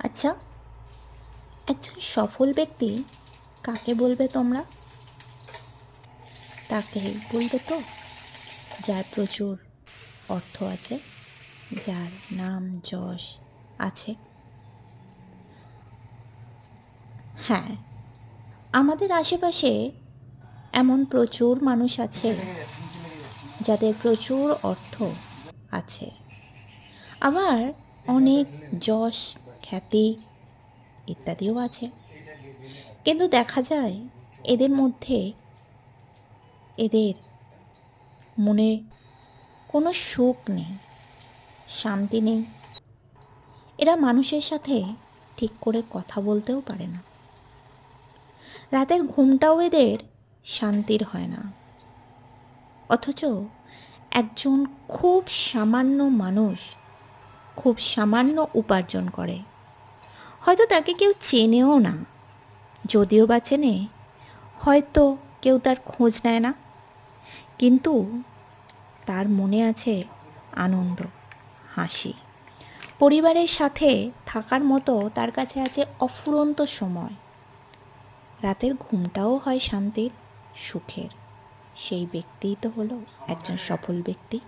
আচ্ছা একজন সফল ব্যক্তি কাকে বলবে তোমরা? তাকে বলবে তো, যার প্রচুর অর্থ আছে, যার নাম যশ আছে। হ্যাঁ আমাদের আশেপাশে এমন প্রচুর মানুষ আছে, যাদের প্রচুর অর্থ আছে। আবার অনেক যশ খ্যাতি ইত্যাদিও আছে। কিন্তু দেখা যায় এদের মধ্যে এদের মনে কোনো সুখ নেই, শান্তি নেই। এরা মানুষের সাথে ঠিক করে কথা বলতেও পারে না। রাতের ঘুমটাও এদের শান্তির হয় না। অথচ একজন খুব সামান্য মানুষ খুব সামান্য উপার্জন করে। হয়তো তাকে কেউ চেনেও না। যদিও বা চেনে, হয়তো কেউ তার খোঁজ নেয় না। কিন্তু তার মনে আছে আনন্দ, হাসি। পরিবারের সাথে থাকার মতো তার কাছে আছে অফুরন্ত সময়। রাতের ঘুমটাও হয় শান্তির, সুখের। সেই ব্যক্তিই তো হলো একজন সফল ব্যক্তি।